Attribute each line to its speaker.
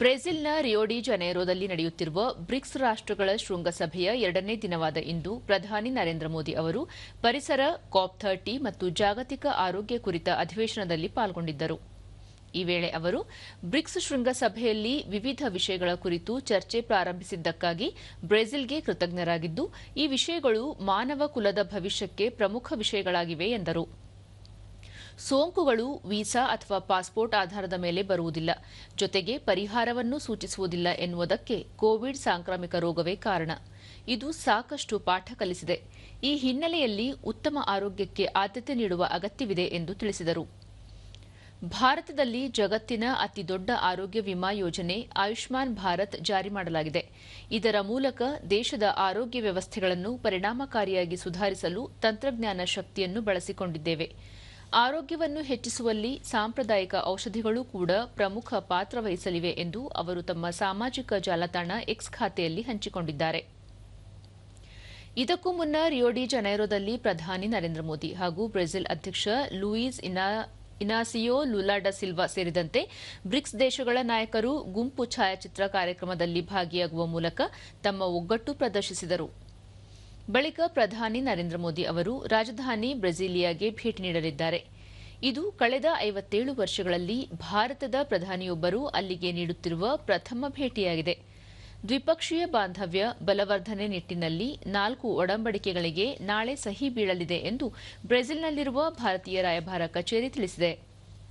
Speaker 1: ಬ್ರೆಜಿಲ್ನ ರಿಯೋಡಿ ಜನೇರೋದಲ್ಲಿ ನಡೆಯುತ್ತಿರುವ ಬ್ರಿಕ್ಸ್ ರಾಷ್ಟ್ರಗಳ ಶೃಂಗಸಭೆಯ ಎರಡನೇ ದಿನವಾದ ಇಂದು ಪ್ರಧಾನಿ ನರೇಂದ್ರ ಮೋದಿ ಅವರು ಪರಿಸರ, ಕಾಪ್ ಥರ್ಟಿ ಮತ್ತು ಜಾಗತಿಕ ಆರೋಗ್ಯ ಕುರಿತ ಅಧಿವೇಶನದಲ್ಲಿ ಪಾಲ್ಗೊಂಡಿದ್ದರು. ಈ ವೇಳೆ ಅವರು ಬ್ರಿಕ್ಸ್ ಶೃಂಗಸಭೆಯಲ್ಲಿ ವಿವಿಧ ವಿಷಯಗಳ ಕುರಿತು ಚರ್ಚೆ ಪ್ರಾರಂಭಿಸಿದ್ದಕ್ಕಾಗಿ ಬ್ರೆಜಿಲ್ಗೆ ಕೃತಜ್ಞರಾಗಿದ್ದು, ಈ ವಿಷಯಗಳು ಮಾನವ ಕುಲದ ಭವಿಷ್ಯಕ್ಕೆ ಪ್ರಮುಖ ವಿಷಯಗಳಾಗಿವೆ ಎಂದರು. ಸೋಂಕುಗಳು ವೀಸಾ ಅಥವಾ ಪಾಸ್ಪೋರ್ಟ್ ಆಧಾರದ ಮೇಲೆ ಬರುವುದಿಲ್ಲ. ಜೊತೆಗೆ ಪರಿಹಾರವನ್ನು ಸೂಚಿಸುವುದಿಲ್ಲ ಎನ್ನುವುದಕ್ಕೆ ಕೋವಿಡ್ ಸಾಂಕ್ರಾಮಿಕ ರೋಗವೇ ಕಾರಣ. ಇದು ಸಾಕಷ್ಟು ಪಾಠ ಕಲಿಸಿದೆ. ಈ ಹಿನ್ನೆಲೆಯಲ್ಲಿ ಉತ್ತಮ ಆರೋಗ್ಯಕ್ಕೆ ಆದ್ಯತೆ ನೀಡುವ ಅಗತ್ಯವಿದೆ ಎಂದು ತಿಳಿಸಿದರು. ಭಾರತದಲ್ಲಿ ಜಗತ್ತಿನ ಅತಿದೊಡ್ಡ ಆರೋಗ್ಯ ವಿಮಾ ಯೋಜನೆ ಆಯುಷ್ಮಾನ್ ಭಾರತ್ ಜಾರಿ ಮಾಡಲಾಗಿದೆ. ಇದರ ಮೂಲಕ ದೇಶದ ಆರೋಗ್ಯ ವ್ಯವಸ್ಥೆಗಳನ್ನು ಪರಿಣಾಮಕಾರಿಯಾಗಿ ಸುಧಾರಿಸಲು ತಂತ್ರಜ್ಞಾನ ಶಕ್ತಿಯನ್ನು ಬಳಸಿಕೊಂಡಿದ್ದೇವೆ. ಆರೋಗ್ಯವನ್ನು ಹೆಚ್ಚಿಸುವಲ್ಲಿ ಸಾಂಪ್ರದಾಯಿಕ ಔಷಧಿಗಳು ಕೂಡ ಪ್ರಮುಖ ಪಾತ್ರ ವಹಿಸಲಿವೆ ಎಂದು ಅವರು ತಮ್ಮ ಸಾಮಾಜಿಕ ಜಾಲತಾಣ ಎಕ್ಸ್ ಖಾತೆಯಲ್ಲಿ ಹಂಚಿಕೊಂಡಿದ್ದಾರೆ. ಇದಕ್ಕೂ ಮುನ್ನ ರಿಯೋಡಿ ಜನೈರೋದಲ್ಲಿ ಪ್ರಧಾನಿ ನರೇಂದ್ರ ಮೋದಿ ಹಾಗೂ ಬ್ರೆಜಿಲ್ ಅಧ್ಯಕ್ಷ ಲೂಯಿಸ್ ಇನಾ, ಇನಾಸಿಯೋ ಲುಲಾ ಡ ಸಿಲ್ವಾ ಸೇರಿದಂತೆ ಬ್ರಿಕ್ಸ್ ದೇಶಗಳ ನಾಯಕರು ಗುಂಪು ಛಾಯಾಚಿತ್ರ ಕಾರ್ಯಕ್ರಮದಲ್ಲಿ ಭಾಗಿಯಾಗುವ ಮೂಲಕ ತಮ್ಮ ಒಗ್ಗಟ್ಟು ಪ್ರದರ್ಶಿಸಿದರು. ಬಳಿಕ ಪ್ರಧಾನಿ ನರೇಂದ್ರ ಮೋದಿ ಅವರು ರಾಜಧಾನಿ ಬ್ರೆಜಿಲಿಯಾಗೆ ಭೇಟಿ ನೀಡಲಿದ್ದಾರೆ. ಇದು ಕಳೆದ ಐವತ್ತೇಳು ವರ್ಷಗಳಲ್ಲಿ ಭಾರತದ ಪ್ರಧಾನಿಯೊಬ್ಬರು ಅಲ್ಲಿಗೆ ನೀಡುತ್ತಿರುವ ಪ್ರಥಮ ಭೇಟಿಯಾಗಿದೆ. ದ್ವಿಪಕ್ಷೀಯ ಬಾಂಧವ್ಯ ಬಲವರ್ಧನೆ ನಿಟ್ಟಿನಲ್ಲಿ ನಾಲ್ಕು ಒಡಂಬಡಿಕೆಗಳಿಗೆ ನಾಳೆ ಸಹಿ ಬೀಳಲಿದೆ ಎಂದು ಬ್ರೆಜಿಲ್ನಲ್ಲಿರುವ ಭಾರತೀಯ ರಾಯಭಾರ ಕಚೇರಿ ತಿಳಿಸಿದೆ.